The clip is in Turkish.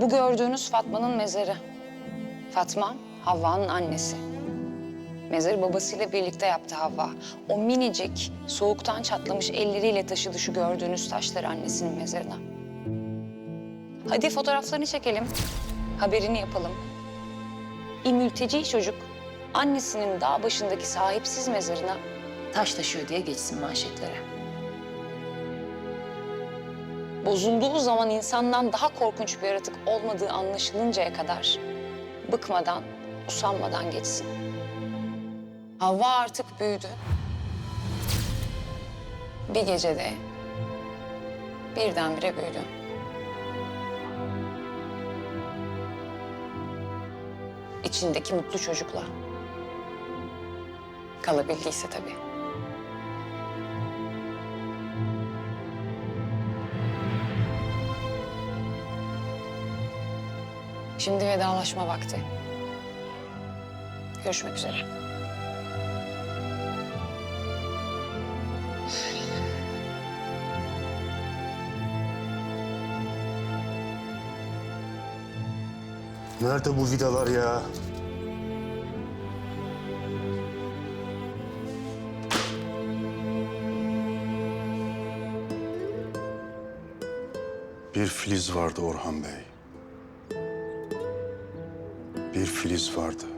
Bu gördüğünüz Fatma'nın mezarı. Fatma, Havva'nın annesi. Mezarı babasıyla birlikte yaptı Havva. O minicik, soğuktan çatlamış elleriyle taşıdı şu gördüğünüz taşları annesinin mezarına. Hadi fotoğraflarını çekelim. Haberini yapalım. Bir mülteci çocuk annesinin dağ başındaki sahipsiz mezarına taş taşıyor diye geçsin manşetlere. Bozulduğu zaman insandan daha korkunç bir yaratık olmadığı anlaşılıncaya kadar bıkmadan, usanmadan geçsin. Havva artık büyüdü. Bir gecede birdenbire büyüdü. İçindeki mutlu çocukla. Kalabildiyse tabii. Şimdi vedalaşma vakti. Görüşmek üzere. Nerede bu vidalar ya? Bir filiz vardı Orhan Bey. Bir filiz vardı.